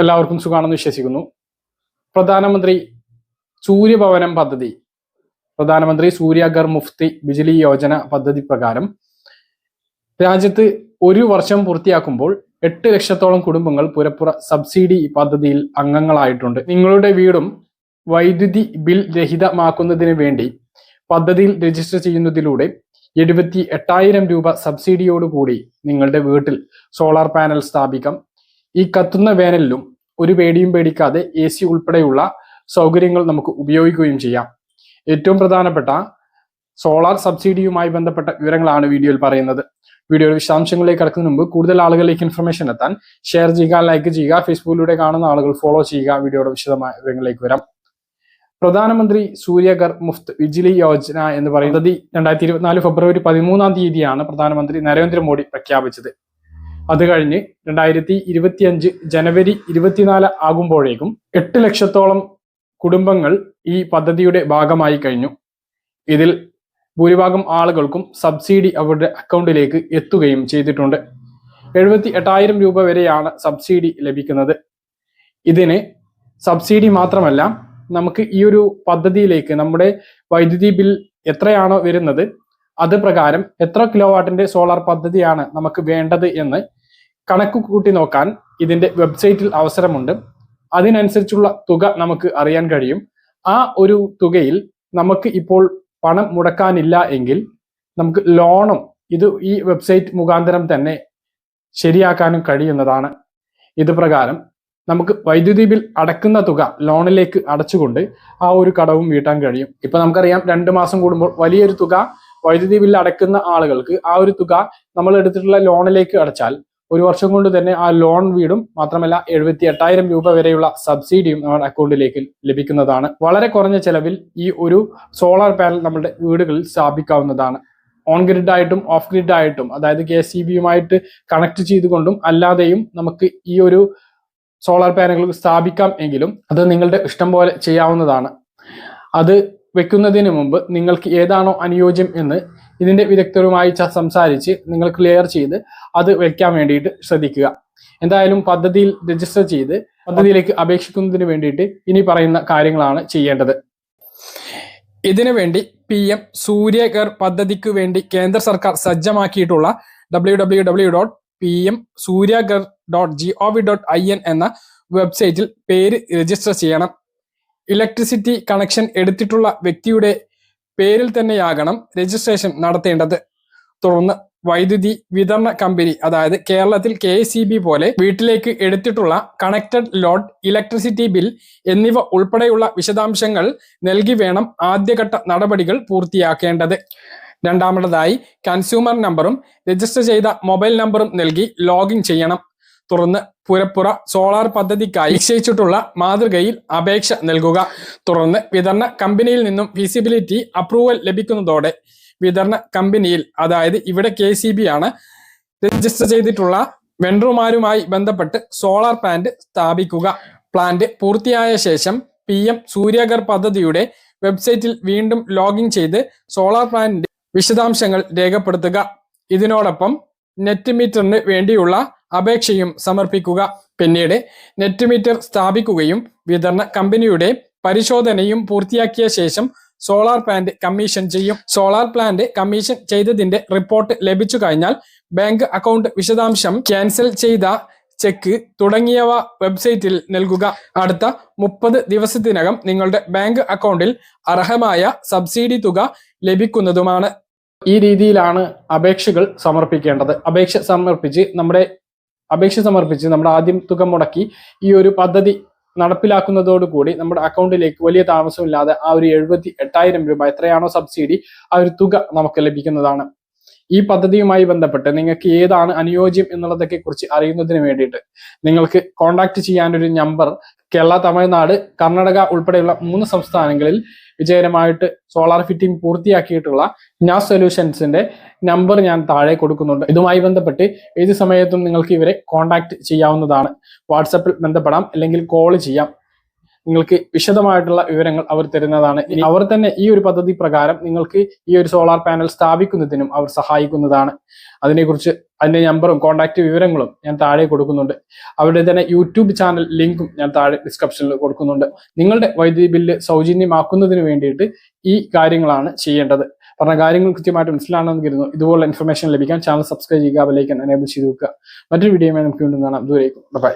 എല്ലാവർക്കും സുഖമാണെന്ന് വിശ്വസിക്കുന്നു. പ്രധാനമന്ത്രി സൂര്യഭവനം പദ്ധതി. പ്രധാനമന്ത്രി സൂര്യഗർ മുഫ്തി ബിജ്ലി യോജന പദ്ധതി പ്രകാരം രാജ്യത്ത് ഒരു വർഷം പൂർത്തിയാക്കുമ്പോൾ എട്ട് ലക്ഷത്തോളം കുടുംബങ്ങൾ പുരപ്പുറ സബ്സിഡി പദ്ധതിയിൽ അംഗങ്ങളായിട്ടുണ്ട്. നിങ്ങളുടെ വീടും വൈദ്യുതി ബിൽ രഹിതമാക്കുന്നതിന് വേണ്ടി പദ്ധതിയിൽ രജിസ്റ്റർ ചെയ്യുന്നതിലൂടെ എഴുപത്തി എട്ടായിരം രൂപ സബ്സിഡിയോടുകൂടി നിങ്ങളുടെ വീട്ടിൽ സോളാർ പാനൽ സ്ഥാപിക്കാം. ഈ കത്തുന്ന വേനലിലും ഒരു പേടിയും പേടിക്കാതെ എ സി ഉൾപ്പെടെയുള്ള സൗകര്യങ്ങൾ നമുക്ക് ഉപയോഗിക്കുകയും ചെയ്യാം. ഏറ്റവും പ്രധാനപ്പെട്ട സോളാർ സബ്സിഡിയുമായി ബന്ധപ്പെട്ട വിവരങ്ങളാണ് വീഡിയോയിൽ പറയുന്നത്. വീഡിയോയുടെ വിശദാംശങ്ങളിലേക്ക് കടക്കുന്നതിന് മുമ്പ് കൂടുതൽ ആളുകളിലേക്ക് ഇൻഫർമേഷൻ എത്താൻ ഷെയർ ചെയ്യുക ലൈക്ക് ചെയ്യുക ഫേസ്ബുക്കിലൂടെ കാണുന്ന ആളുകൾ ഫോളോ ചെയ്യുക വീഡിയോയുടെ വിശദമായ വിവരങ്ങളിലേക്ക് വരാം. പ്രധാനമന്ത്രി സൂര്യഗർ മുഫ്ത് വിജിലി യോജന എന്ന് പറയുന്നത് രണ്ടായിരത്തി ഇരുപത്തിനാല് ഫെബ്രുവരി പതിമൂന്നാം തീയതിയാണ് പ്രധാനമന്ത്രി നരേന്ദ്രമോദി പ്രഖ്യാപിച്ചത്. അത് കഴിഞ്ഞ് രണ്ടായിരത്തി ഇരുപത്തിയഞ്ച് ജനുവരി ഇരുപത്തിനാല് ആകുമ്പോഴേക്കും എട്ട് ലക്ഷത്തോളം കുടുംബങ്ങൾ ഈ പദ്ധതിയുടെ ഭാഗമായി കഴിഞ്ഞു. ഇതിൽ ഭൂരിഭാഗം ആളുകൾക്കും സബ്സിഡി അവരുടെ അക്കൗണ്ടിലേക്ക് എത്തുകയും ചെയ്തിട്ടുണ്ട്. എഴുപത്തി എട്ടായിരം രൂപ വരെയാണ് സബ്സിഡി ലഭിക്കുന്നത്. ഇതിന് സബ്സിഡി മാത്രമല്ല നമുക്ക് ഈ ഒരു പദ്ധതിയിലേക്ക് നമ്മുടെ വൈദ്യുതി ബിൽ എത്രയാണോ വരുന്നത് അത് പ്രകാരം എത്ര കിലോവാട്ടിന്റെ സോളാർ പദ്ധതിയാണ് നമുക്ക് വേണ്ടത് എന്ന് കണക്ക് കൂട്ടി നോക്കാൻ ഇതിന്റെ വെബ്സൈറ്റിൽ അവസരമുണ്ട്. അതിനനുസരിച്ചുള്ള തുക നമുക്ക് അറിയാൻ കഴിയും. ആ ഒരു തുകയിൽ നമുക്ക് ഇപ്പോൾ പണം മുടക്കാനില്ല എങ്കിൽ നമുക്ക് ലോണും ഇത് ഈ വെബ്സൈറ്റ് മുഖാന്തരം തന്നെ ശരിയാക്കാനും കഴിയുന്നതാണ്. ഇത് പ്രകാരം നമുക്ക് വൈദ്യുതി ബിൽ അടക്കുന്ന തുക ലോണിലേക്ക് അടച്ചുകൊണ്ട് ആ ഒരു കടവും വീട്ടാൻ കഴിയും. ഇപ്പൊ നമുക്കറിയാം രണ്ട് മാസം കൂടുമ്പോൾ വലിയൊരു തുക വൈദ്യുതി ബിൽ അടക്കുന്ന ആളുകൾക്ക് ആ ഒരു തുക നമ്മൾ എടുത്തിട്ടുള്ള ലോണിലേക്ക് അടച്ചാൽ ഒരു വർഷം കൊണ്ട് തന്നെ ആ ലോൺ വീടും മാത്രമല്ല എഴുപത്തി എട്ടായിരം രൂപ വരെയുള്ള സബ്സിഡിയും നമ്മുടെ അക്കൗണ്ടിലേക്ക് ലഭിക്കുന്നതാണ്. വളരെ കുറഞ്ഞ ചെലവിൽ ഈ ഒരു സോളാർ പാനൽ നമ്മുടെ വീടുകളിൽ സ്ഥാപിക്കാവുന്നതാണ്. ഓൺ ഗ്രിഡ് ആയിട്ടും ഓഫ് ഗ്രിഡ് ആയിട്ടും അതായത് കെ സി ബിയുമായിട്ട് കണക്ട് ചെയ്തുകൊണ്ടും അല്ലാതെയും നമുക്ക് ഈ ഒരു സോളാർ പാനലുകൾ സ്ഥാപിക്കാം എങ്കിലും അത് നിങ്ങളുടെ ഇഷ്ടം പോലെ ചെയ്യാവുന്നതാണ്. അത് വെക്കുന്നതിന് മുമ്പ് നിങ്ങൾക്ക് ഏതാണോ അനുയോജ്യം എന്ന് ഇതിന്റെ വിദഗ്ധരുമായി സംസാരിച്ച് നിങ്ങൾ ക്ലിയർ ചെയ്ത് അത് വെക്കാൻ വേണ്ടിയിട്ട് ശ്രദ്ധിക്കുക. എന്തായാലും പദ്ധതിയിൽ രജിസ്റ്റർ ചെയ്ത് പദ്ധതിയിലേക്ക് അപേക്ഷിക്കുന്നതിന് വേണ്ടിയിട്ട് ഇനി പറയുന്ന കാര്യങ്ങളാണ് ചെയ്യേണ്ടത്. ഇതിനു വേണ്ടി പി എം സൂര്യകർ പദ്ധതിക്ക് വേണ്ടി കേന്ദ്ര സർക്കാർ സജ്ജമാക്കിയിട്ടുള്ള W W W dot P M Suryaghar dot G O V dot I N എന്ന വെബ്സൈറ്റിൽ പേര് രജിസ്റ്റർ ചെയ്യണം. ഇലക്ട്രിസിറ്റി കണക്ഷൻ എടുത്തിട്ടുള്ള വ്യക്തിയുടെ പേരിൽ തന്നെയാകണം രജിസ്ട്രേഷൻ നടത്തേണ്ടത്. തുടർന്ന് വൈദ്യുതി വിതരണ കമ്പനി അതായത് കേരളത്തിൽ കെ പോലെ വീട്ടിലേക്ക് എടുത്തിട്ടുള്ള കണക്റ്റഡ് ലോഡ് ഇലക്ട്രിസിറ്റി ബിൽ എന്നിവ ഉൾപ്പെടെയുള്ള വിശദാംശങ്ങൾ നൽകി വേണം ആദ്യഘട്ട നടപടികൾ പൂർത്തിയാക്കേണ്ടത്. രണ്ടാമതായി കൺസ്യൂമർ നമ്പറും രജിസ്റ്റർ ചെയ്ത മൊബൈൽ നമ്പറും നൽകി ലോഗിൻ ചെയ്യണം. തുടർന്ന് പുരപ്പുറ സോളാർ പദ്ധതിക്കായി നിശ്ചയിച്ചിട്ടുള്ള മാതൃകയിൽ അപേക്ഷ നൽകുക. തുടർന്ന് വിതരണ കമ്പനിയിൽ നിന്നും ഫീസിബിലിറ്റി അപ്രൂവൽ ലഭിക്കുന്നതോടെ വിതരണ കമ്പനിയിൽ അതായത് ഇവിടെ കെ ആണ് രജിസ്റ്റർ ചെയ്തിട്ടുള്ള വെണ്ടർമാരുമായി ബന്ധപ്പെട്ട് സോളാർ പ്ലാന്റ് സ്ഥാപിക്കുക. പ്ലാന്റ് പൂർത്തിയായ ശേഷം പി എം സൂര്യഗർ പദ്ധതിയുടെ വെബ്സൈറ്റിൽ വീണ്ടും ലോഗിൻ ചെയ്ത് സോളാർ പ്ലാന്റിന്റെ വിശദാംശങ്ങൾ രേഖപ്പെടുത്തുക. ഇതിനോടൊപ്പം നെറ്റ് മീറ്ററിന് വേണ്ടിയുള്ള അപേക്ഷയും സമർപ്പിക്കുക. പിന്നീട് നെറ്റ് മീറ്റർ സ്ഥാപിക്കുകയും വിതരണ കമ്പനിയുടെ പരിശോധനയും പൂർത്തിയാക്കിയ ശേഷം സോളാർ പ്ലാന്റ് കമ്മീഷൻ ചെയ്യും. സോളാർ പ്ലാന്റ് കമ്മീഷൻ ചെയ്തതിന്റെ റിപ്പോർട്ട് ലഭിച്ചു കഴിഞ്ഞാൽ ബാങ്ക് അക്കൗണ്ട് വിശദാംശം ക്യാൻസൽ ചെയ്ത ചെക്ക് തുടങ്ങിയവ വെബ്സൈറ്റിൽ നൽകുക. അടുത്ത മുപ്പത് ദിവസത്തിനകം നിങ്ങളുടെ ബാങ്ക് അക്കൗണ്ടിൽ അർഹമായ സബ്സിഡി തുക ലഭിക്കുന്നതുമാണ്. ഈ രീതിയിലാണ് അപേക്ഷകൾ സമർപ്പിക്കേണ്ടത്. അപേക്ഷ സമർപ്പിച്ച് നമ്മുടെ അപേക്ഷ സമർപ്പിച്ച് നമ്മൾ ആദ്യം തുക മുടക്കി ഈ ഒരു പദ്ധതി നടപ്പിലാക്കുന്നതോടുകൂടി നമ്മുടെ അക്കൗണ്ടിലേക്ക് വലിയ താമസമില്ലാതെ ആ ഒരു എഴുപത്തി എട്ടായിരം രൂപ എത്രയാണോ സബ്സിഡി ആ ഒരു തുക നമുക്ക് ലഭിക്കുന്നതാണ്. ഈ പദ്ധതിയുമായി ബന്ധപ്പെട്ട് നിങ്ങൾക്ക് ഏതാണ് അനുയോജ്യം എന്നുള്ളതൊക്കെ കുറിച്ച് അറിയുന്നതിന് വേണ്ടിയിട്ട് നിങ്ങൾക്ക് കോൺടാക്ട് ചെയ്യാനൊരു നമ്പർ കേരള തമിഴ്നാട് കർണാടക ഉൾപ്പെടെയുള്ള മൂന്ന് സംസ്ഥാനങ്ങളിൽ വിജയകരമായിട്ട് സോളാർ ഫിറ്റിംഗ് പൂർത്തിയാക്കിയിട്ടുള്ള നാസ് സൊല്യൂഷൻസിന്റെ നമ്പർ ഞാൻ താഴെ കൊടുക്കുന്നുണ്ട്. ഇതുമായി ബന്ധപ്പെട്ട് ഏത് സമയത്തും നിങ്ങൾക്ക് ഇവരെ കോൺടാക്ട് ചെയ്യാവുന്നതാണ്. വാട്സപ്പിൽ ബന്ധപ്പെടാം അല്ലെങ്കിൽ കോൾ ചെയ്യാം. നിങ്ങൾക്ക് വിശദമായിട്ടുള്ള വിവരങ്ങൾ അവർ തരുന്നതാണ്. അവർ തന്നെ ഈ ഒരു പദ്ധതി പ്രകാരം നിങ്ങൾക്ക് ഈ ഒരു സോളാർ പാനൽ സ്ഥാപിക്കുന്നതിനും അവർ സഹായിക്കുന്നതാണ്. അതിനെക്കുറിച്ച് അതിന്റെ നമ്പറും കോൺടാക്ട് വിവരങ്ങളും ഞാൻ താഴെ കൊടുക്കുന്നുണ്ട്. അവരുടെ തന്നെ യൂട്യൂബ് ചാനൽ ലിങ്കും ഞാൻ താഴെ ഡിസ്ക്രിപ്ഷനിൽ കൊടുക്കുന്നുണ്ട്. നിങ്ങളുടെ വൈദ്യുതി ബില്ല് സൗജന്യമാക്കുന്നതിന് വേണ്ടിയിട്ട് ഈ കാര്യങ്ങളാണ് ചെയ്യേണ്ടത്. പറഞ്ഞ കാര്യങ്ങൾ കൃത്യമായിട്ട് മനസ്സിലാണെന്ന് കരുതുന്നു. ഇതുപോലുള്ള ഇൻഫർമേഷൻ ലഭിക്കാൻ ചാനൽ സബ്സ്ക്രൈബ് ചെയ്യുക ബെലൈക്കൻ എനേബിൾ ചെയ്ത് വെക്കുക. മറ്റൊരു വീഡിയോയുമായി നമുക്ക് വീണ്ടും കാണാം. ദൂരേക്കും. ബൈ